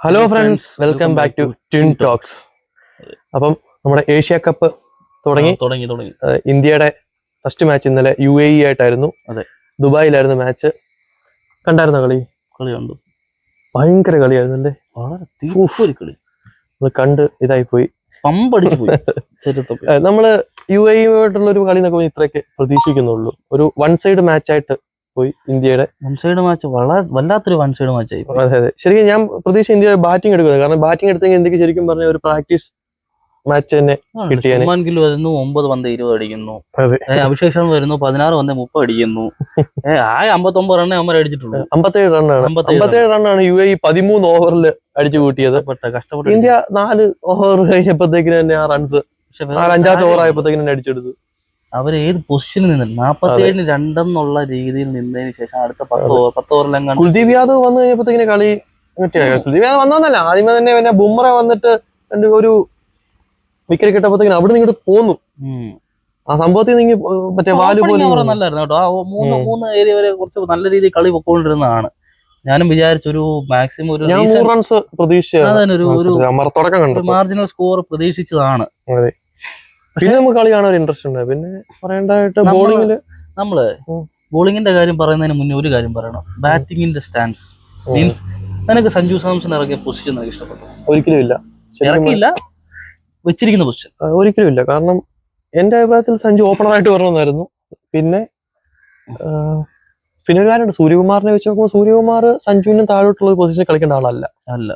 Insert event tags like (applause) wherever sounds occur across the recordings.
Hello friends welcome back to twin talks അപ്പം നമ്മുടെ Asia cup തുടങ്ങി. തുടങ്ങി തുടങ്ങി. ഇന്ത്യയുടെ ഫസ്റ്റ് മാച്ച് ഇന്നലെ യു എ ഇ ആയിട്ടായിരുന്നു. അതെ. ദുബായിലായിരുന്നു മാച്ച് കണ്ടായിരുന്ന കളി? കളി കണ്ടു. ഭയങ്കര കളിയായിരുന്നു അല്ലേ വളരെ തീപ്പൊരു കളി. അത് കണ്ട് ഇതായി പോയി. (laughs) പമ്പടിച്ചു പോയി നമ്മൾ യു എ ആയിട്ടുള്ള ഒരു കളി എന്നൊക്കെ ഇത്രയൊക്കെ പ്രതീക്ഷിക്കുന്നുള്ളൂ. ഒരു വൺ സൈഡ് മാച്ച് ആയിട്ട് പോയി ഇന്ത്യയുടെ. വൺ സൈഡ് മാച്ച് വളരെ വല്ലാത്തൊരു വൺ സൈഡ് മാച്ച് ആയി. അതെ അതെ. ശരിക്കും ഞാൻ പ്രതീക്ഷ ഇന്ത്യ ബാറ്റിംഗ് എടുക്കുന്നത്. കാരണം ബാറ്റിംഗ് എടുത്തെങ്കിൽ ഇന്ത്യയ്ക്ക് ശരിക്കും പറഞ്ഞ ഒരു പ്രാക്ടീസ് മാച്ച് തന്നെ. ശുഭ്മാൻ ഗിൽ വരുന്നു ഒമ്പത് പന്ത് ഇരുപത് അടിക്കുന്നു. അഭിഷേക് ശർമ്മ വരുന്നു പതിനാറ് പന്ത് മുപ്പത് അടിക്കുന്നു. ആയ ആ അമ്പത്തൊമ്പത് റണ്ണേ അമ്മ അടിച്ചിട്ടുള്ളൂ. അമ്പത്തേഴ് റണ്ണാണ് അമ്പത്തേഴ് റണ്ണാണ് യു എ പതിമൂന്ന് ഓവറിൽ അടിച്ചു കൂട്ടിയത്. കഷ്ടപ്പെട്ടു ഇന്ത്യ നാല് ഓവർ കഴിഞ്ഞപ്പോഴത്തേക്കിന് തന്നെ ആ റൺസ് അഞ്ചാമത്തെ ഓവർ ആയപ്പോഴത്തേക്കിന് തന്നെ അടിച്ചെടുത്തു. അവർ ഏത് പൊസിഷനിൽ നിന്ന് നാപ്പത്തി ഏഴിന് രണ്ടെന്നുള്ള രീതിയിൽ നിന്നതിന് ശേഷം അടുത്ത പത്ത് ഓവർ പത്ത് ഓവറിലെങ്ങാണ്ട് കുൽദീപ് യാദവ് വന്നു കഴിഞ്ഞപ്പോഴത്തേക്കിന് കളി കുൽദീപ് യാദവ് വന്നതല്ല. ആദ്യമേ തന്നെ പിന്നെ ബുംറ വന്നിട്ട് ഒരു വിക്കറ്റ് കിട്ടപ്പോഴത്തേക്കിന് അവിടെ നിന്ന് പോന്നു. ആ സംഭവത്തിൽ നിന്ന് മറ്റേ വാൽ പോലെ നല്ലായിരുന്നു കേട്ടോ. ആ മൂന്ന് മൂന്ന് ഏരിയ വരെ കുറച്ച് നല്ല രീതിയിൽ കളി പൊക്കോണ്ടിരുന്നതാണ്. ഞാനും വിചാരിച്ചു ഒരു മാക്സിമം ഒരു റൺസ് പ്രതീക്ഷിച്ചാണ് അതന്നെ ഒരു മാർജിനൽ സ്കോർ പ്രതീക്ഷിച്ചതാണ്. പിന്നെ നമുക്ക് കളി കാണാൻ ഒരു ഇൻട്രസ്റ്റ് ഉണ്ട്. പിന്നെ പറയേണ്ടതായിട്ട് ബോളിംഗിൽ നമ്മൾ ബോളിംഗിന്റെ ബോളിങ്ങിന്റെ കാര്യം പറയുന്നതിന് മുന്നേ ഒരു കാര്യം പറയണം. ബാറ്റിംഗിന്റെ സ്റ്റാൻസ് മീൻസ് നിനക്ക് സഞ്ജു സാംസൺ ഇറങ്ങിയ പൊസിഷൻ നിനക്ക് ഇഷ്ടപ്പെട്ടു? ഒരിക്കലും ഇല്ല. ഇറങ്ങിയില്ല ഇറക്കിയില്ല. വെച്ചിരിക്കുന്ന പൊസിഷൻ ഒരിക്കലും ഇല്ല. കാരണം എന്റെ അഭിപ്രായത്തിൽ സഞ്ജു ഓപ്പണറായിട്ട് വരണമെന്നായിരുന്നു. പിന്നെ പിന്നെ ഒരു കാര്യമുണ്ട്. സൂര്യകുമാറിനെ വെച്ച് നോക്കുമ്പോൾ സൂര്യകുമാർ സഞ്ജുവിനും താഴോട്ടുള്ള ഒരു പൊസിഷനിൽ കളിക്കേണ്ട ആളല്ല. അല്ല.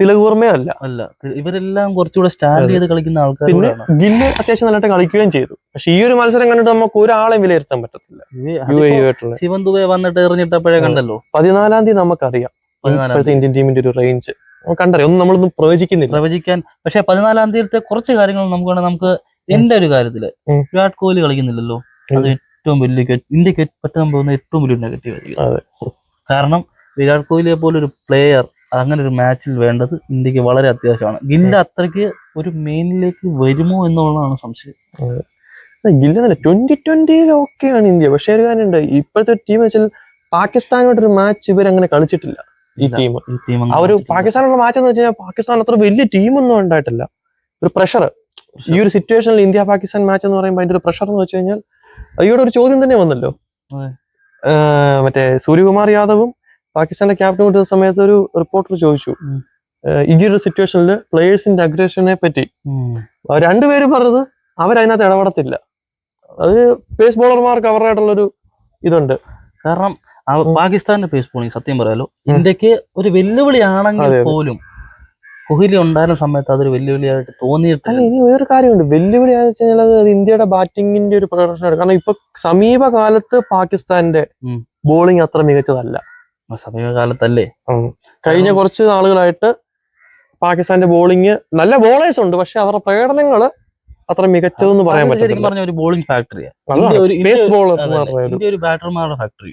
തിലക് അല്ല. അല്ല. ഇവരെല്ലാം കുറച്ചുകൂടെ സ്റ്റാൻഡ് ചെയ്ത് കളിക്കുന്ന ആൾക്കാർ പിന്നെ ഗില്ല് അത്യാവശ്യം നല്ലതായിട്ട് കളിക്കുകയും ചെയ്തു. പക്ഷെ ഈ ഒരു മത്സരം കണ്ടിട്ട് നമുക്ക് ഒരാളെ വിലയിരുത്താൻ പറ്റത്തില്ല. ശിവൻ ദുബെ വന്നിട്ട് എറിഞ്ഞിട്ടപ്പോഴേ കണ്ടല്ലോ? പതിനാലാം തീയതി നമുക്കറിയാം. ഇപ്പോഴത്തെ ഇന്ത്യൻ ടീമിന്റെ ഒരു റേഞ്ച് കണ്ടറിയാം. ഒന്നും നമ്മളൊന്നും പ്രവചിക്കുന്നില്ല. പ്രവചിക്കാൻ. പക്ഷെ പതിനാലാം തീയതി കുറച്ച് കാര്യങ്ങൾ നമുക്ക് നമുക്ക് എന്റെ ഒരു കാര്യത്തിൽ വിരാട് കോഹ്ലി കളിക്കുന്നില്ലല്ലോ? അത് ഏറ്റവും വലിയ ഇന്ത്യയ്ക്ക് പറ്റുന്ന ഏറ്റവും വലിയ നെഗറ്റീവ് കാരണം വിരാട് കോഹ്ലിയെ പോലെ ഒരു പ്ലെയർ അങ്ങനെ ഒരു മാച്ചിൽ വേണ്ടത് ഇന്ത്യയ്ക്ക് വളരെ അത്യാവശ്യമാണ്. ഗില്ല അത്രയ്ക്ക് ഒരു മെയിനിലേക്ക് വരുമോ എന്നുള്ളതാണ് സംശയം. ഗില്ല അല്ല ട്വന്റി ട്വന്റിയിൽ ആണ് ഇന്ത്യ. പക്ഷേ ഒരു കാര്യമുണ്ട് ഇപ്പോഴത്തെ ടീം വെച്ചാൽ പാകിസ്ഥാനുമായിട്ടൊരു മാച്ച് ഇവരങ്ങനെ കളിച്ചിട്ടില്ല. ഈ ടീം ആ ഒരു പാകിസ്ഥാനുള്ള മാച്ച് എന്ന് വെച്ചാൽ പാകിസ്ഥാൻ അത്ര വലിയ ടീമൊന്നും ഉണ്ടായിട്ടില്ല. ഒരു പ്രഷർ ഈ ഒരു സിറ്റുവേഷനിൽ ഇന്ത്യ പാകിസ്ഥാൻ മാച്ച് എന്ന് പറയുമ്പോൾ അതിന്റെ ഒരു പ്രഷർ എന്ന് വെച്ച് കഴിഞ്ഞാൽ അയ്യോടെ ഒരു ചോദ്യം തന്നെ വന്നല്ലോ. മറ്റേ സൂര്യകുമാർ യാദവും പാകിസ്ഥാന്റെ ക്യാപ്റ്റൻ കിട്ടുന്ന സമയത്ത് ഒരു റിപ്പോർട്ടർ ചോദിച്ചു ഈ ഒരു സിറ്റുവേഷനിൽ പ്ലേയേഴ്സിന്റെ അഗ്രഷനെ പറ്റി രണ്ടുപേരും പറഞ്ഞത് അവരതിനകത്ത് ഇടപെടത്തില്ല അത് പേസ് ബോളർമാർക്ക് ഒരു ഇതുണ്ട് കാരണം. പാകിസ്ഥാന്റെ പേസ് ബോളിങ് സത്യം പറയാലോ. ഇന്ത്യയ്ക്ക് ഒരു വെല്ലുവിളിയാണെങ്കിൽ. പോലും കോഹ്ലി ഉണ്ടായിരുന്ന സമയത്ത് അതൊരു വെല്ലുവിളിയായിട്ട് തോന്നിയിട്ടില്ല ഇനി വേറൊരു കാര്യമുണ്ട് വെല്ലുവിളി ആണെന്ന് വെച്ച് കഴിഞ്ഞാൽ അത് ഇന്ത്യയുടെ ബാറ്റിങ്ങിന്റെ ഒരു പ്രകടനമാണ് കാരണം ഇപ്പൊ സമീപകാലത്ത് പാകിസ്ഥാന്റെ. ബോളിംഗ് അത്ര മികച്ചതല്ല സമീപകാലത്തല്ലേ? കഴിഞ്ഞ കുറച്ച് നാളുകളായിട്ട് പാകിസ്ഥാന്റെ ബോളിംഗ് നല്ല ബോളേഴ്സ് ഉണ്ട് പക്ഷെ അവരുടെ പ്രകടനങ്ങൾ അത്ര മികച്ചതെന്ന് പറയാൻ പറ്റും പറഞ്ഞ ഒരു ബോളിംഗ് ഫാക്ടറിയാണ് ഒരു ബാറ്റർമാരുടെ ഫാക്ടറി.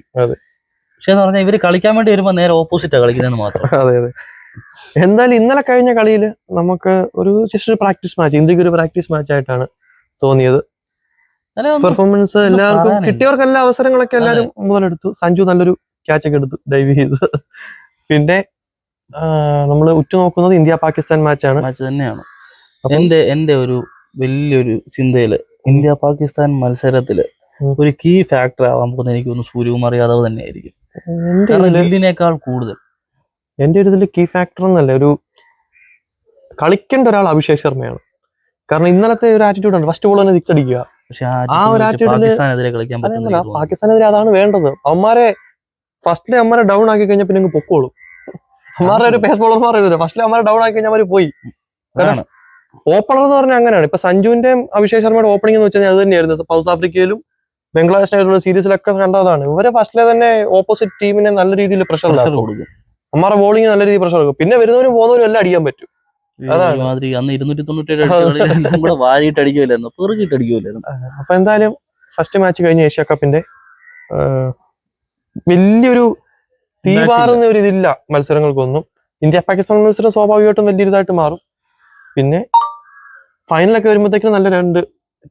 പക്ഷെ എന്ന് പറഞ്ഞാൽ ഇവർ കളിക്കാൻ വേണ്ടി വരുമ്പോ നേരെ ഓപ്പോസിറ്റാ കളിക്കുന്നതെന്ന് മാത്രം. (laughs) അതെ അതെ. എന്തായാലും ഇന്നലെ കഴിഞ്ഞ കളിയിൽ നമുക്ക് ഒരു ജസ്റ്റ് ഒരു പ്രാക്ടീസ് മാച്ച് ഇന്ത്യയ്ക്ക് ഒരു പ്രാക്ടീസ് മാച്ച് ആയിട്ടാണ് തോന്നിയത്. പെർഫോമൻസ് എല്ലാവർക്കും കിട്ടിയവർക്കെല്ലാം കിട്ടിയവർക്ക് എല്ലാ അവസരങ്ങളൊക്കെ എല്ലാവരും മുതലെടുത്തു. സഞ്ജു നല്ലൊരു ക്യാച്ച് ഒക്കെ എടുത്തു ഡൈവ് ചെയ്തു. പിന്നെ നമ്മൾ ഉറ്റുനോക്കുന്നത് ഇന്ത്യ പാകിസ്ഥാൻ മാച്ചാണ് മാച്ച് തന്നെയാണ്. എന്റെ എന്റെ ഒരു വലിയൊരു ചിന്തയിൽ ഇന്ത്യ പാകിസ്ഥാൻ മത്സരത്തിൽ ഒരു കീ ഫാക്ടർ ആവാൻ പോകുന്ന എനിക്ക് തോന്നുന്നു സൂര്യകുമാർ യാദവ് തന്നെയായിരിക്കും. ഗില്ലിനേക്കാൾ കൂടുതൽ? എന്റെ ഒരു ഇതിൽ കീ ഫാക്ടർ എന്നല്ല ഒരു കളിക്കേണ്ട ഒരാൾ അഭിഷേക് ശർമ്മയാണ്. കാരണം ഇന്നലത്തെ ഒരു ആറ്റിറ്റ്യൂഡ് ഉണ്ട് ഫസ്റ്റ് ബോൾ തന്നെ സിക്സ് അടിക്കുക. പക്ഷെ ആ ഒരു ആറ്റിറ്റ്യൂഡിൽ പാകിസ്ഥാനെതിരെ അതാണ് വേണ്ടത്. അവന്മാരെ ഫസ്റ്റിലെ അമ്മരെ ഡൗൺ ആക്കി കഴിഞ്ഞാൽ പിന്നെ പൊക്കോളും. അമ്മാരുടെ ഒരു പേസ് ബോളർമാർ ഫസ്റ്റിലെ അമ്മരെ ഡൗൺ ആക്കി കഴിഞ്ഞാൽ അവർ പോയി. ഓപ്പണർ എന്ന് പറഞ്ഞാൽ അങ്ങനെയാണ്. ഇപ്പൊ സഞ്ജുവിന്റെയും അഭിഷേക് ശർമ്മയുടെ ഓപ്പണിംഗ് എന്ന് വെച്ചാൽ അത് തന്നെയായിരുന്നു. സൗത്ത് ആഫ്രിക്കയിലും ബംഗ്ലാദേശിനായിട്ടുള്ള സീരീസിലൊക്കെ കണ്ടതാണ്. ഇവരെ ഫസ്റ്റിലെ തന്നെ ഓപ്പോസിറ്റ് ടീമിനെ നല്ല രീതിയിൽ പ്രഷർ കൊടുക്കും. അമ്മാരുടെ ബോളിംഗ് നല്ല രീതിയിൽ പ്രഷർ കൊടുക്കും പിന്നെ വരുന്നവരും പോകുന്നവരും എല്ലാം അടിക്കാൻ പറ്റും. അതാണ്. അന്ന് ഇരുന്നൂറ്റി തൊണ്ണൂറ്റേഴ് കൂടെ വാരിയിട്ട് അടിക്കുമല്ലായിരുന്നു പെറുകിട്ട് അടിക്കുമല്ലായിരുന്നു അപ്പൊ എന്തായാലും ഫസ്റ്റ് മാച്ച് കഴിഞ്ഞ ഏഷ്യ കപ്പിന്റെ വലിയൊരു തീപാറുന്ന ഒരു ഇതില്ല മത്സരങ്ങൾക്കൊന്നും. ഇന്ത്യ പാകിസ്ഥാൻ മത്സരം സ്വാഭാവികമായിട്ടും വലിയ ഇതായിട്ട് മാറും. പിന്നെ ഫൈനലൊക്കെ വരുമ്പോഴത്തേക്കും നല്ല രണ്ട്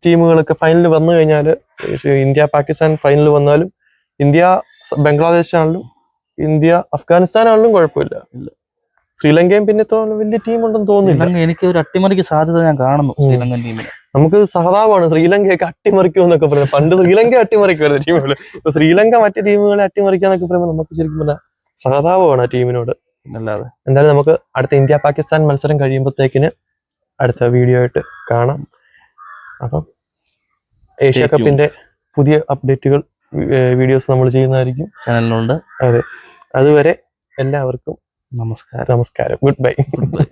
ടീമുകളൊക്കെ ഫൈനലിൽ വന്നു കഴിഞ്ഞാൽ ഇന്ത്യ പാകിസ്ഥാൻ ഫൈനലിൽ വന്നാലും ഇന്ത്യ ബംഗ്ലാദേശ് ആണെങ്കിലും ഇന്ത്യ അഫ്ഗാനിസ്ഥാൻ ആണെങ്കിലും കുഴപ്പമില്ല. ശ്രീലങ്കയും പിന്നെ ഇത്ര വലിയ ടീം ഉണ്ടെന്ന് തോന്നുന്നില്ല. എനിക്ക് ഒരു അട്ടിമറിക്ക് സാധ്യത ഞാൻ കാണുന്നു. ശ്രീലങ്കൻ ടീമിന് നമുക്ക് സഹതാപമാണ്. ശ്രീലങ്കയൊക്കെ അട്ടിമറിക്കും എന്നൊക്കെ പറയുന്നത്. പണ്ട് ശ്രീലങ്ക അട്ടിമറിക്കുമായിരുന്നു ടീമുകൾ ഇപ്പൊ ശ്രീലങ്ക മറ്റു ടീമുകളെ അട്ടിമറിക്കുക എന്നൊക്കെ പറയുമ്പോൾ നമുക്ക് ശരിക്കും പറഞ്ഞാൽ സഹതാപമാണ് ആ ടീമിനോട് അല്ലാതെ എന്തായാലും നമുക്ക് അടുത്ത ഇന്ത്യ പാകിസ്ഥാൻ മത്സരം കഴിയുമ്പോഴത്തേക്കിന് അടുത്ത വീഡിയോ ആയിട്ട് കാണാം. അപ്പം ഏഷ്യ കപ്പിന്റെ പുതിയ അപ്ഡേറ്റുകൾ വീഡിയോസ് നമ്മൾ ചെയ്യുന്നതായിരിക്കും. ചാനലിലുണ്ട് അതുവരെ എല്ലാവർക്കും നമസ്കാരം. നമസ്കാരം. Good bye good bye